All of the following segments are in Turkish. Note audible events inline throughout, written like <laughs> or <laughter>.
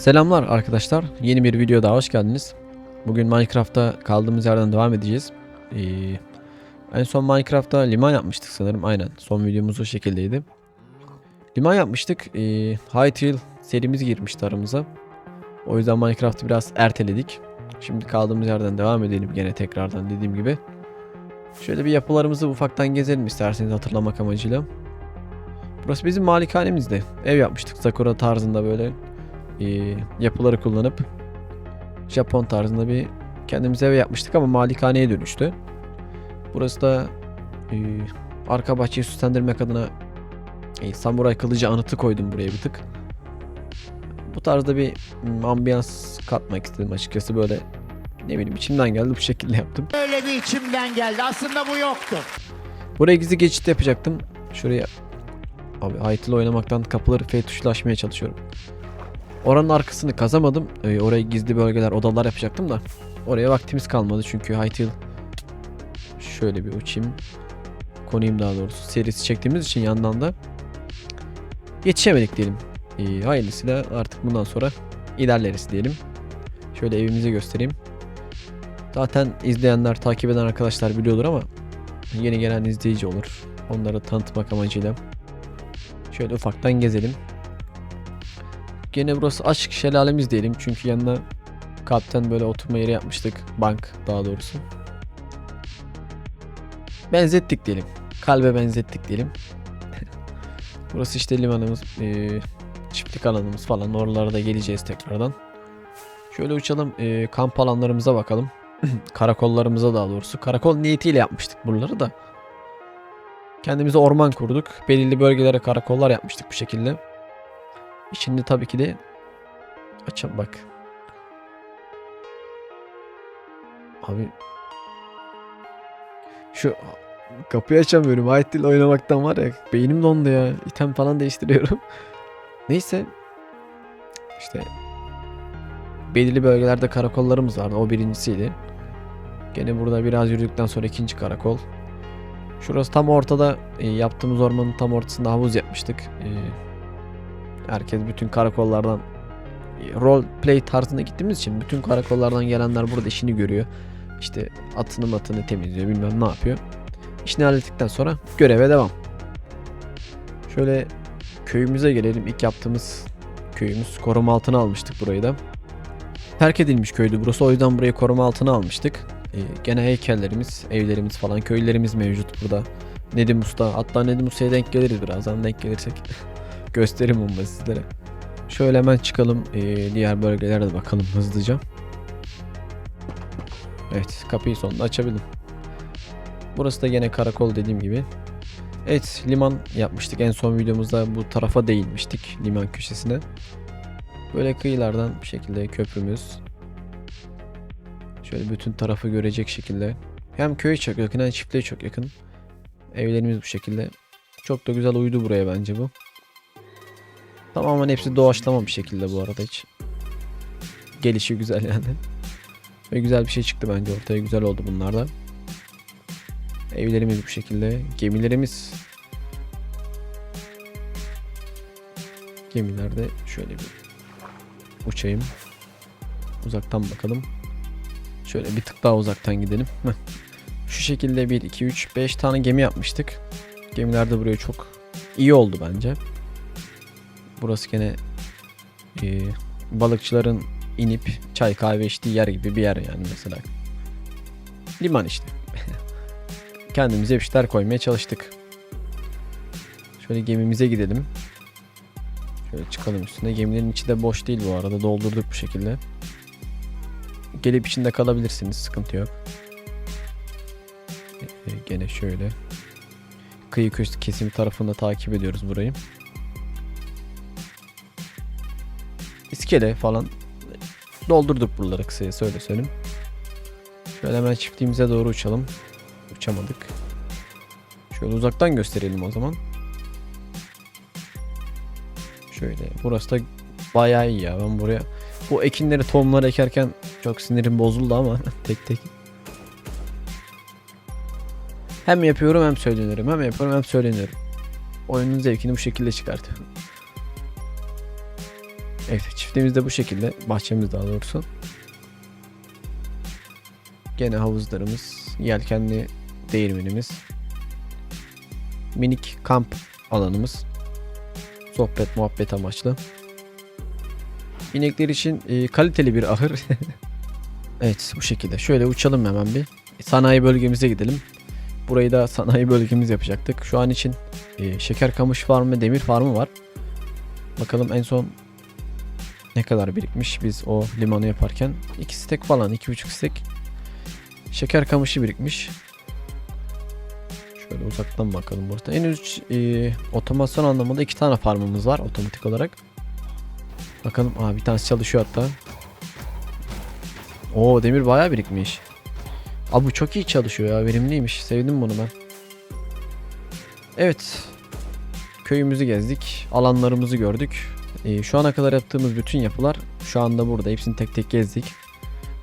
Selamlar arkadaşlar. Yeni bir video daha hoş geldiniz. Bugün Minecraft'ta kaldığımız yerden devam edeceğiz. Ee, en son Minecraft'ta liman yapmıştık sanırım. Aynen. Son videomuz o şekildeydi. Liman yapmıştık. Ee, Hytale serimiz girmişti aramıza. O yüzden Minecraft'ı biraz erteledik. Şimdi kaldığımız yerden devam edelim gene tekrardan dediğim gibi. Şöyle bir yapılarımızı ufaktan gezelim isterseniz hatırlamak amacıyla. Burası bizim malikanemizdi. Ev yapmıştık Sakura tarzında böyle e, yapıları kullanıp Japon tarzında bir kendimize ev yapmıştık ama malikaneye dönüştü. Burası da e, arka bahçeyi süslendirmek adına e, samuray kılıcı anıtı koydum buraya bir tık. Bu tarzda bir ambiyans katmak istedim açıkçası böyle ne bileyim içimden geldi bu şekilde yaptım. Öyle bir içimden geldi. Aslında bu yoktu. Buraya gizli geçit yapacaktım. Şuraya Abi Hytale oynamaktan kapıları F tuşuyla açmaya çalışıyorum. Oranın arkasını kazamadım. Ee, oraya gizli bölgeler, odalar yapacaktım da. Oraya vaktimiz kalmadı çünkü Hytale şöyle bir uçayım. Konayım daha doğrusu. Serisi çektiğimiz için yandan da yetişemedik diyelim. Ee, hayırlısıyla artık bundan sonra ilerleriz diyelim. Şöyle evimizi göstereyim. Zaten izleyenler, takip eden arkadaşlar biliyordur ama yeni gelen izleyici olur. Onları tanıtmak amacıyla. Şöyle ufaktan gezelim. Gene burası açık şelalemiz diyelim çünkü yanına kapten böyle oturma yeri yapmıştık. Bank daha doğrusu. Benzettik diyelim. Kalbe benzettik diyelim. <laughs> burası işte limanımız, eee, çiftlik alanımız falan. Oralara da geleceğiz tekrardan. Şöyle uçalım, eee, kamp alanlarımıza bakalım. <clears throat> Karakollarımıza daha doğrusu. Karakol niyetiyle yapmıştık buraları da. Kendimize orman kurduk. Belirli bölgelere karakollar yapmıştık bu şekilde. Şimdi tabii ki de açalım bak. Abi şu kapıyı açamıyorum. Ait değil oynamaktan var ya beynim dondu ya. İtem falan değiştiriyorum. <laughs> Neyse. İşte belirli bölgelerde karakollarımız vardı. O birincisiydi. Gene burada biraz yürüdükten sonra ikinci karakol. Şurası tam ortada e, yaptığımız ormanın tam ortasında havuz yapmıştık. E, herkes bütün karakollardan role play tarzında gittiğimiz için bütün karakollardan gelenler burada işini görüyor. İşte atını matını temizliyor bilmem ne yapıyor. İşini hallettikten sonra göreve devam. Şöyle köyümüze gelelim. İlk yaptığımız köyümüz. Koruma altına almıştık burayı da. Terk edilmiş köydü burası. O yüzden burayı koruma altına almıştık. Ee, gene heykellerimiz, evlerimiz falan, köylerimiz mevcut burada. Nedim Usta. Hatta Nedim Usta'ya denk geliriz birazdan denk gelirsek. <laughs> Gösteririm onu da sizlere. Şöyle hemen çıkalım. ee, diğer bölgelere de bakalım hızlıca. Evet kapıyı sonunda açabildim. Burası da gene karakol dediğim gibi. Evet liman yapmıştık. En son videomuzda bu tarafa değinmiştik. Liman köşesine. Böyle kıyılardan bir şekilde köprümüz. Şöyle bütün tarafı görecek şekilde. Hem köye çok yakın hem çiftliğe çok yakın. Evlerimiz bu şekilde. Çok da güzel uydu buraya bence bu. Tamamen hepsi doğaçlama bir şekilde bu arada hiç. Gelişi güzel yani. Ve güzel bir şey çıktı bence ortaya güzel oldu bunlar da. Evlerimiz bu şekilde. Gemilerimiz. Gemilerde şöyle bir uçayım. Uzaktan bakalım. Şöyle bir tık daha uzaktan gidelim. Şu şekilde 1, 2, 3, 5 tane gemi yapmıştık. Gemiler de buraya çok iyi oldu bence. Burası gene e, balıkçıların inip çay kahve içtiği yer gibi bir yer yani mesela. Liman işte. <laughs> Kendimize bir şeyler koymaya çalıştık. Şöyle gemimize gidelim. Şöyle çıkalım üstüne. Gemilerin içi de boş değil bu arada. Doldurduk bu şekilde. Gelip içinde kalabilirsiniz. Sıkıntı yok. Ee, gene şöyle. Kıyı köşesi kesimi tarafında takip ediyoruz burayı. İskele falan doldurduk buraları kısaya söyle söyleyeyim. Şöyle hemen çiftliğimize doğru uçalım. Uçamadık. Şöyle uzaktan gösterelim o zaman. Şöyle burası da bayağı iyi ya ben buraya bu ekinleri tohumları ekerken çok sinirim bozuldu ama <laughs> tek tek. Hem yapıyorum hem söyleniyorum hem yapıyorum hem söyleniyorum. Oyunun zevkini bu şekilde çıkartıyorum. Evet çiftliğimiz de bu şekilde. Bahçemiz daha doğrusu. Gene havuzlarımız, yelkenli değirmenimiz. Minik kamp alanımız. Sohbet muhabbet amaçlı. İnekler için e, kaliteli bir ahır. <laughs> evet bu şekilde. Şöyle uçalım hemen bir. Sanayi bölgemize gidelim. Burayı da sanayi bölgemiz yapacaktık. Şu an için e, şeker kamış farmı demir farmı var. Bakalım en son ne kadar birikmiş biz o limanı yaparken. 2 stek falan 2,5 stek şeker kamışı birikmiş. Şöyle uzaktan bakalım burada. En üst e, otomasyon anlamında iki tane farmımız var otomatik olarak. Bakalım. Aa bir tanesi çalışıyor hatta. Oo demir bayağı birikmiş. Abi bu çok iyi çalışıyor ya. Verimliymiş. Sevdim bunu ben. Evet. Köyümüzü gezdik. Alanlarımızı gördük. Ee, şu ana kadar yaptığımız bütün yapılar şu anda burada. Hepsini tek tek gezdik.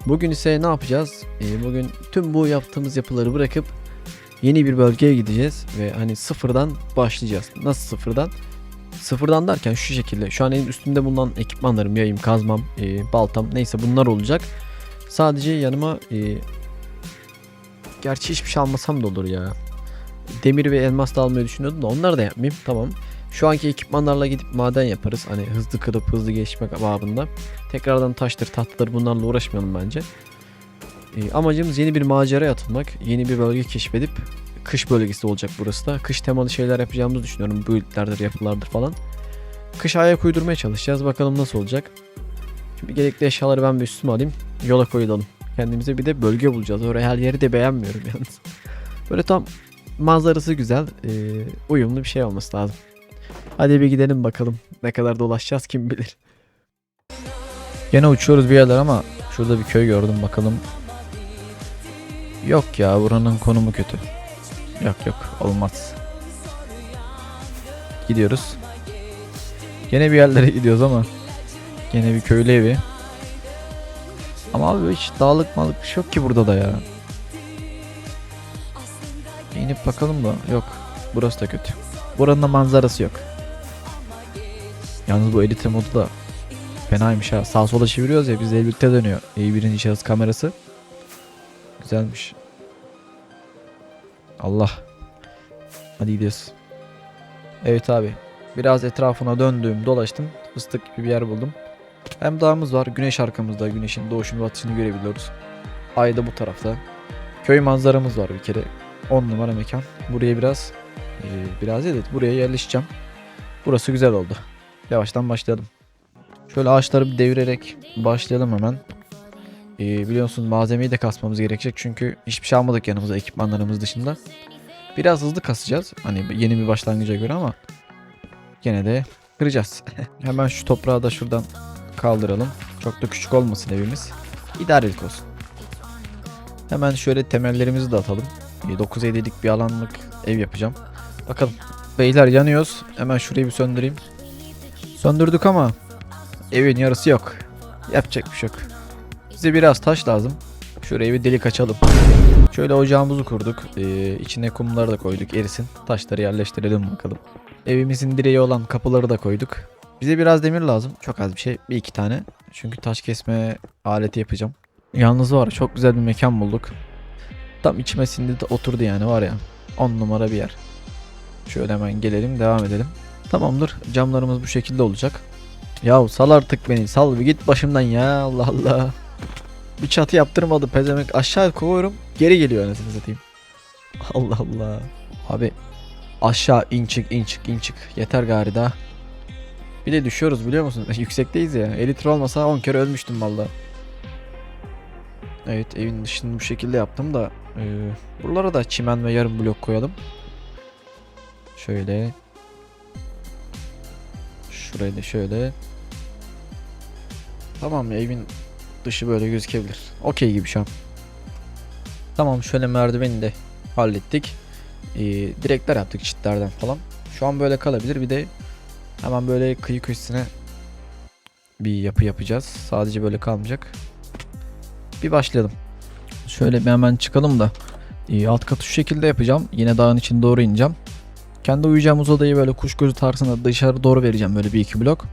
Bugün ise ne yapacağız? Ee, bugün tüm bu yaptığımız yapıları bırakıp yeni bir bölgeye gideceğiz ve hani sıfırdan başlayacağız. Nasıl sıfırdan? Sıfırdan derken şu şekilde. Şu an en üstümde bulunan ekipmanlarım, yayım, kazmam, e, baltam neyse bunlar olacak. Sadece yanıma e, gerçi hiçbir şey almasam da olur ya. Demir ve elmas da almayı düşünüyordum da onları da yapmayayım. Tamam. Şu anki ekipmanlarla gidip maden yaparız. Hani hızlı kırıp hızlı geçmek babında. Tekrardan taştır, tahtadır bunlarla uğraşmayalım bence. E, amacımız yeni bir maceraya atılmak. Yeni bir bölge keşfedip kış bölgesi olacak burası da. Kış temalı şeyler yapacağımızı düşünüyorum. Build'lerdir, yapılardır falan. Kış ayak uydurmaya çalışacağız. Bakalım nasıl olacak. Şimdi gerekli eşyaları ben bir üstüme alayım. Yola koyulalım. Kendimize bir de bölge bulacağız. Oraya her yeri de beğenmiyorum yalnız. Böyle tam manzarası güzel, e, uyumlu bir şey olması lazım. Hadi bir gidelim bakalım. Ne kadar dolaşacağız kim bilir. Gene uçuyoruz bir yerler ama şurada bir köy gördüm bakalım. Yok ya buranın konumu kötü. Yok yok olmaz. Gidiyoruz. Gene bir yerlere gidiyoruz ama gene bir köylü evi. Ama abi hiç dağlık malık bir şey yok ki burada da ya. İnip bakalım da yok. Burası da kötü. Buranın da manzarası yok. Yalnız bu edit modu da Fenaymış ha. Sağ sola çeviriyoruz ya bizle birlikte dönüyor. İyi birinci şahıs kamerası. Güzelmiş. Allah. Hadi gidiyoruz. Evet abi. Biraz etrafına döndüm, dolaştım. Fıstık gibi bir yer buldum. Hem dağımız var. Güneş arkamızda. Güneşin doğuşunu batışını görebiliyoruz. Ay da bu tarafta. Köy manzaramız var bir kere. 10 numara mekan. Buraya biraz eee, biraz de buraya yerleşeceğim. Burası güzel oldu. Yavaştan başlayalım. Şöyle ağaçları bir devirerek başlayalım hemen. Ee, biliyorsun malzemeyi de kasmamız gerekecek çünkü hiçbir şey almadık yanımıza ekipmanlarımız dışında. Biraz hızlı kasacağız. Hani yeni bir başlangıca göre ama gene de kıracağız. <laughs> hemen şu toprağı da şuradan kaldıralım. Çok da küçük olmasın evimiz. İdarelik olsun. Hemen şöyle temellerimizi de atalım. 950'lik bir alanlık ev yapacağım. Bakalım. Beyler yanıyoruz. Hemen şurayı bir söndüreyim. Söndürdük ama Evin yarısı yok. Yapacak bir şey yok. Bize biraz taş lazım. Şuraya bir delik açalım. Şöyle ocağımızı kurduk. Ee, içine kumları da koyduk erisin. Taşları yerleştirelim bakalım. Evimizin direği olan kapıları da koyduk. Bize biraz demir lazım. Çok az bir şey. Bir iki tane. Çünkü taş kesme aleti yapacağım. Yalnız var çok güzel bir mekan bulduk. Tam içime sindi de oturdu yani var ya. 10 numara bir yer. Şöyle hemen gelelim devam edelim. Tamamdır. Camlarımız bu şekilde olacak. Yahu sal artık beni sal bir git başımdan ya Allah Allah. Bir çatı yaptırmadı pezemek aşağı koyuyorum geri geliyor anasını satayım. Allah Allah. Abi aşağı in çık in çık in çık yeter gari daha. Bir de düşüyoruz biliyor musun? <laughs> Yüksekteyiz ya. Elitre olmasa 10 kere ölmüştüm valla. Evet evin dışını bu şekilde yaptım da e, buralara da çimen ve yarım blok koyalım. Şöyle Şurayı da şöyle. Tamam evin dışı böyle gözükebilir. Okey gibi şu an. Tamam şöyle merdiveni de hallettik. Ee, direkler yaptık çitlerden falan. Şu an böyle kalabilir. Bir de hemen böyle kıyı köşesine bir yapı yapacağız. Sadece böyle kalmayacak. Bir başlayalım. Şöyle bir hemen çıkalım da. Ee, alt katı şu şekilde yapacağım. Yine dağın içine doğru ineceğim. Kendi uyuyacağımız odayı böyle kuş gözü tarzında dışarı doğru vereceğim böyle bir iki blok.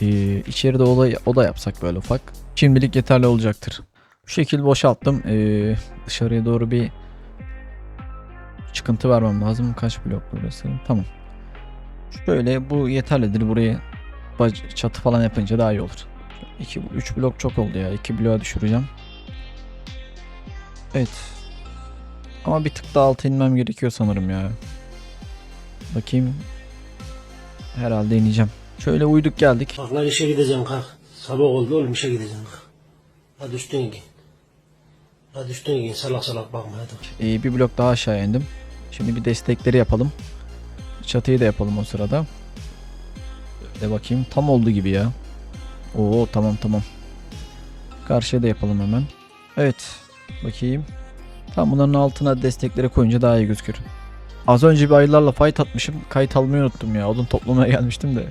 Ee, içeride oda, oda yapsak böyle ufak. Şimdilik yeterli olacaktır. Bu şekil boşalttım. Ee, dışarıya doğru bir çıkıntı vermem lazım. Kaç blok burası? Tamam. Şöyle bu yeterlidir. Burayı çatı falan yapınca daha iyi olur. 2 3 blok çok oldu ya. 2 bloğa düşüreceğim. Evet. Ama bir tık daha alta inmem gerekiyor sanırım ya. Bakayım. Herhalde ineceğim. Şöyle uyduk geldik. Kalk lan işe gideceğim kalk. Sabah oldu oğlum işe gideceğim kalk. Hadi üstüne giyin. Hadi üstüne giyin salak salak bakma hadi. Ee, bir blok daha aşağı indim. Şimdi bir destekleri yapalım. Çatıyı da yapalım o sırada. De bakayım tam oldu gibi ya. Oo tamam tamam. Karşıya da yapalım hemen. Evet. Bakayım. Tam bunların altına destekleri koyunca daha iyi gözükür. Az önce bir ayılarla fight atmışım. Kayıt almayı unuttum ya. Odun toplamaya gelmiştim de.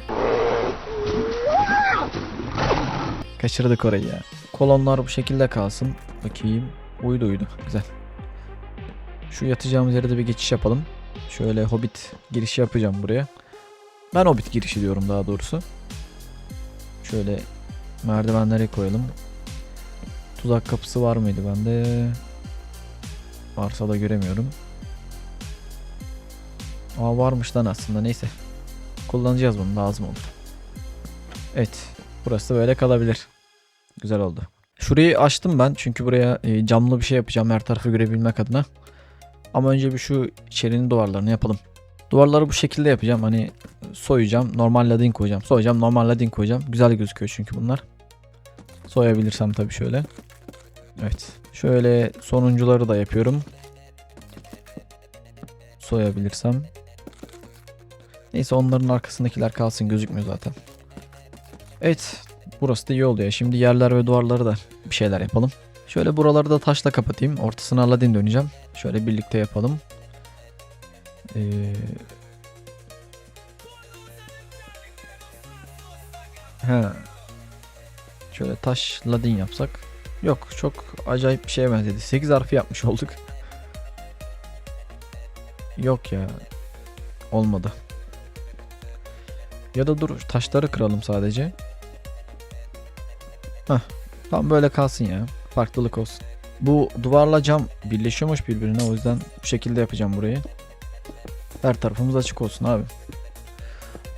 Kaçırdık orayı ya. Kolonlar bu şekilde kalsın. Bakayım. Uydu uydu. Güzel. Şu yatacağımız yere de bir geçiş yapalım. Şöyle hobbit girişi yapacağım buraya. Ben hobbit girişi diyorum daha doğrusu. Şöyle merdivenleri koyalım. Tuzak kapısı var mıydı bende? Varsa da göremiyorum. Aa varmış lan aslında neyse. Kullanacağız bunu lazım olur. Evet. Burası böyle kalabilir. Güzel oldu. Şurayı açtım ben çünkü buraya e, camlı bir şey yapacağım her tarafı görebilmek adına. Ama önce bir şu içerinin duvarlarını yapalım. Duvarları bu şekilde yapacağım. Hani soyacağım. Normal ladin koyacağım. Soyacağım. Normal ladin koyacağım. Güzel gözüküyor çünkü bunlar. Soyabilirsem tabii şöyle. Evet. Şöyle sonuncuları da yapıyorum. Soyabilirsem. Neyse onların arkasındakiler kalsın gözükmüyor zaten. Evet. Burası da iyi oldu ya. Şimdi yerler ve duvarları da bir şeyler yapalım. Şöyle buraları da taşla kapatayım. Ortasına Aladdin döneceğim. Şöyle birlikte yapalım. Ee... He. Şöyle taş ladin yapsak. Yok çok acayip bir şeye benzedi. 8 harfi yapmış olduk. Yok ya. Olmadı. Ya da dur taşları kıralım sadece. Heh. Tam böyle kalsın ya. Farklılık olsun. Bu duvarla cam birleşiyormuş birbirine o yüzden bu şekilde yapacağım burayı. Her tarafımız açık olsun abi.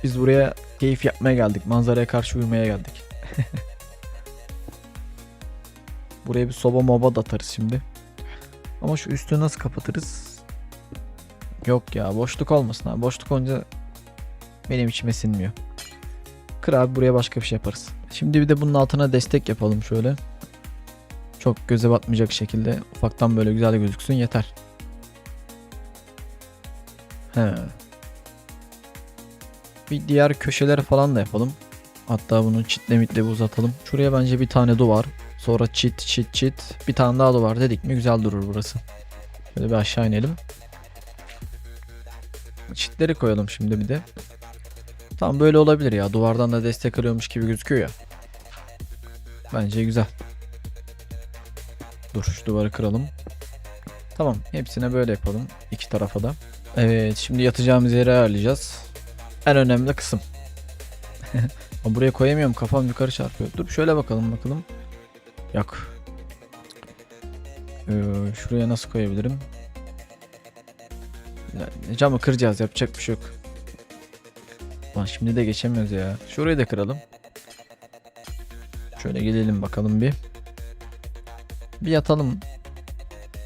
Biz buraya keyif yapmaya geldik. Manzaraya karşı uyumaya geldik. <laughs> buraya bir soba moba da atarız şimdi. Ama şu üstünü nasıl kapatırız? Yok ya boşluk olmasın abi. Boşluk olunca benim içime sinmiyor. Kır abi buraya başka bir şey yaparız. Şimdi bir de bunun altına destek yapalım şöyle. Çok göze batmayacak şekilde ufaktan böyle güzel gözüksün yeter. He. Bir diğer köşeleri falan da yapalım. Hatta bunu çitle mitle uzatalım. Şuraya bence bir tane duvar. Sonra çit çit çit. Bir tane daha duvar dedik mi güzel durur burası. Şöyle bir aşağı inelim. Çitleri koyalım şimdi bir de. Tam böyle olabilir ya. Duvardan da destek alıyormuş gibi gözüküyor ya. Bence güzel. Dur şu duvarı kıralım. Tamam hepsine böyle yapalım. iki tarafa da. Evet şimdi yatacağımız yeri ayarlayacağız. En önemli kısım. <laughs> Ama Buraya koyamıyorum kafam yukarı çarpıyor. Dur şöyle bakalım bakalım. Yok. Ee, şuraya nasıl koyabilirim? Ya, Camı kıracağız yapacak bir şey yok. Lan şimdi de geçemiyoruz ya. Şurayı da kıralım. Şöyle gelelim bakalım bir. Bir yatalım.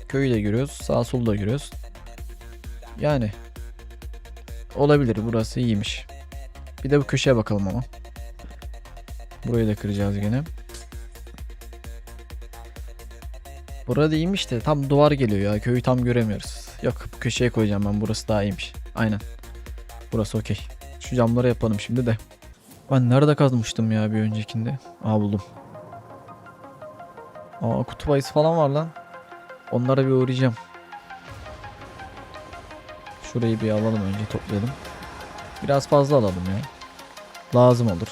Köyü de görüyoruz. Sağ solu da görüyoruz. Yani. Olabilir. Burası iyiymiş. Bir de bu köşeye bakalım ama. Burayı da kıracağız gene. Burada iyiymiş de tam duvar geliyor ya. Köyü tam göremiyoruz. Yok bu köşeye koyacağım ben. Burası daha iyiymiş. Aynen. Burası okey. Şu camları yapalım şimdi de. Ben nerede kazmıştım ya bir öncekinde? Aa buldum. Aa kutup ayısı falan var lan. Onlara bir uğrayacağım. Şurayı bir alalım önce toplayalım. Biraz fazla alalım ya. Lazım olur.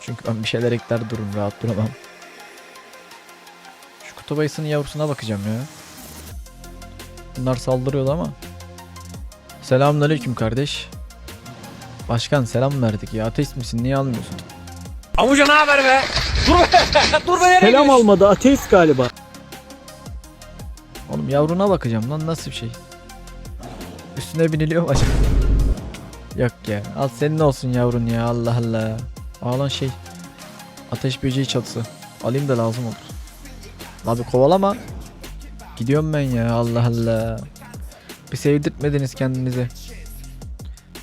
Çünkü ben bir şeyler ekler durum rahat duramam. Şu kutup ayısının yavrusuna bakacağım ya. Bunlar saldırıyordu ama. Selamünaleyküm kardeş. Başkan selam verdik ya. Ateist misin? Niye almıyorsun? Avuca ne haber be? Dur be. <laughs> Dur be nereye Selam almadı ateist galiba. Oğlum yavruna bakacağım lan nasıl bir şey? Üstüne biniliyor mu acaba? Yok ya. Al senin olsun yavrun ya Allah Allah. Aa lan şey. Ateş böceği çatısı. Alayım da lazım olur. Abi kovalama. Gidiyorum ben ya Allah Allah. Bir sevdirtmediniz kendinize.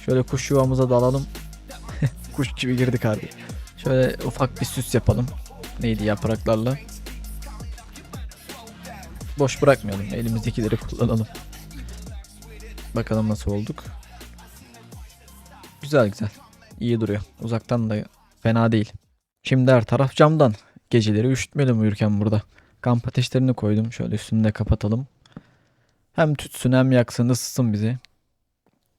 Şöyle kuş yuvamıza dalalım. <laughs> kuş gibi girdik abi. Şöyle ufak bir süs yapalım. Neydi yapraklarla. Boş bırakmayalım. Elimizdekileri kullanalım. Bakalım nasıl olduk. Güzel güzel. İyi duruyor. Uzaktan da fena değil. Şimdi her taraf camdan. Geceleri üşütmeyelim uyurken burada. Kamp ateşlerini koydum. Şöyle üstünü de kapatalım. Hem tütsün hem yaksın ısıtsın bizi.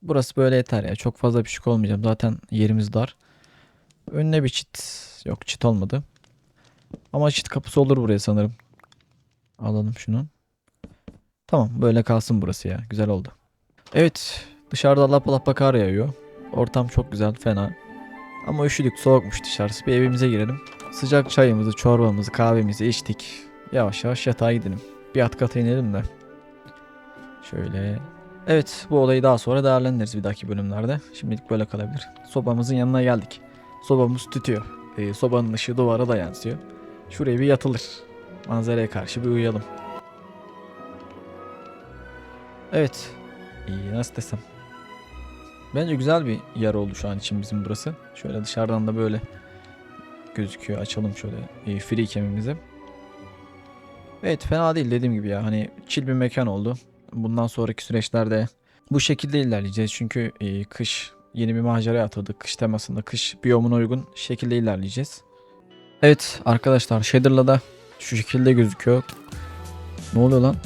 Burası böyle yeter ya. Çok fazla pişik olmayacağım. Zaten yerimiz dar. Önüne bir çit. Yok çit olmadı. Ama çit kapısı olur buraya sanırım. Alalım şunu. Tamam böyle kalsın burası ya. Güzel oldu. Evet dışarıda lapa lapa kar yağıyor. Ortam çok güzel fena. Ama üşüdük soğukmuş dışarısı. Bir evimize girelim. Sıcak çayımızı, çorbamızı, kahvemizi içtik. Yavaş yavaş yatağa gidelim. Bir alt kata inelim de. Şöyle. Evet bu olayı daha sonra değerlendiririz bir dahaki bölümlerde. Şimdilik böyle kalabilir. Sobamızın yanına geldik. Sobamız tütüyor. Ee, sobanın ışığı duvara da yansıyor. Şuraya bir yatılır. Manzaraya karşı bir uyuyalım. Evet. İyi nasıl desem. Bence güzel bir yer oldu şu an için bizim burası. Şöyle dışarıdan da böyle gözüküyor. Açalım şöyle e, free cam'imizi. Evet fena değil dediğim gibi ya. Hani chill bir mekan oldu. Bundan sonraki süreçlerde bu şekilde ilerleyeceğiz. Çünkü e, kış yeni bir maceraya atıldık. Kış temasında kış biyomuna uygun şekilde ilerleyeceğiz. Evet arkadaşlar Shader'la da şu şekilde gözüküyor. Ne oluyor lan?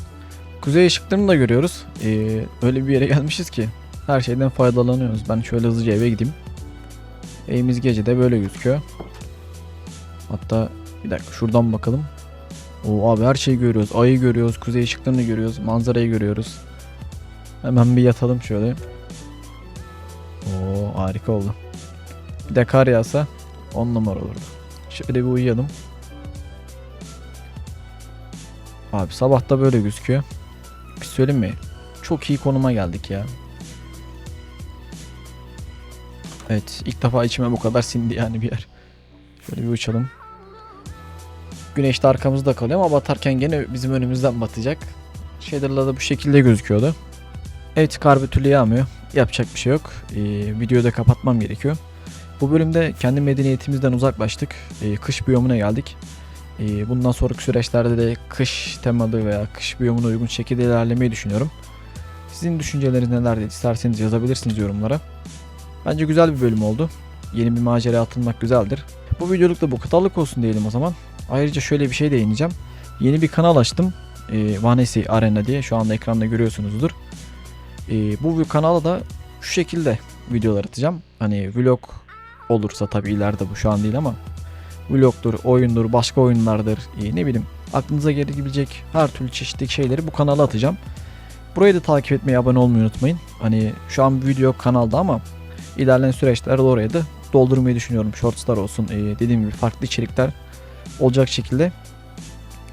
Kuzey ışıklarını da görüyoruz. Ee, öyle bir yere <laughs> gelmişiz ki her şeyden faydalanıyoruz. Ben şöyle hızlıca eve gideyim. Evimiz gecede böyle gözüküyor. Hatta bir dakika şuradan bakalım. Oo abi her şeyi görüyoruz. Ayı görüyoruz, kuzey ışıklarını görüyoruz, manzarayı görüyoruz. Hemen bir yatalım şöyle. Oo harika oldu. Bir de kar yağsa 10 numara olurdu. Şöyle bir uyuyalım. Abi sabah da böyle gözüküyor. Bir söyleyeyim mi? Çok iyi konuma geldik ya. Evet ilk defa içime bu kadar sindi yani bir yer. Şöyle bir uçalım. Güneş de arkamızda kalıyor ama batarken gene bizim önümüzden batacak. Shader'la da bu şekilde gözüküyordu. Evet kar bir türlü yağmıyor. Yapacak bir şey yok. Ee, videoyu da kapatmam gerekiyor. Bu bölümde kendi medeniyetimizden uzaklaştık. Ee, kış biyomuna geldik. Ee, bundan sonraki süreçlerde de kış temalı veya kış biyomuna uygun şekilde ilerlemeyi düşünüyorum. Sizin düşünceleriniz nelerdi? İsterseniz yazabilirsiniz yorumlara. Bence güzel bir bölüm oldu. Yeni bir maceraya atılmak güzeldir. Bu videoluk da bu kadarlık olsun diyelim o zaman. Ayrıca şöyle bir şey değineceğim. Yeni bir kanal açtım. Ee, Vanessa Arena diye. Şu anda ekranda görüyorsunuzdur. Ee, bu kanala da şu şekilde videolar atacağım. Hani vlog olursa tabii ileride bu şu an değil ama vlogdur, oyundur, başka oyunlardır, e, ne bileyim aklınıza gelebilecek her türlü çeşitli şeyleri bu kanala atacağım. Burayı da takip etmeyi, abone olmayı unutmayın. Hani şu an video kanalda ama ilerleyen süreçlerde oraya da doldurmayı düşünüyorum. Shortslar olsun, e, dediğim gibi farklı içerikler olacak şekilde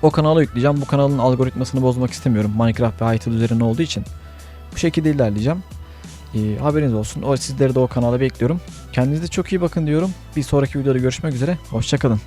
o kanala yükleyeceğim. Bu kanalın algoritmasını bozmak istemiyorum. Minecraft ve Hytale üzerine olduğu için. Bu şekilde ilerleyeceğim. E, haberiniz olsun. O sizleri de o kanala bekliyorum. Kendinize çok iyi bakın diyorum. Bir sonraki videoda görüşmek üzere. Hoşçakalın.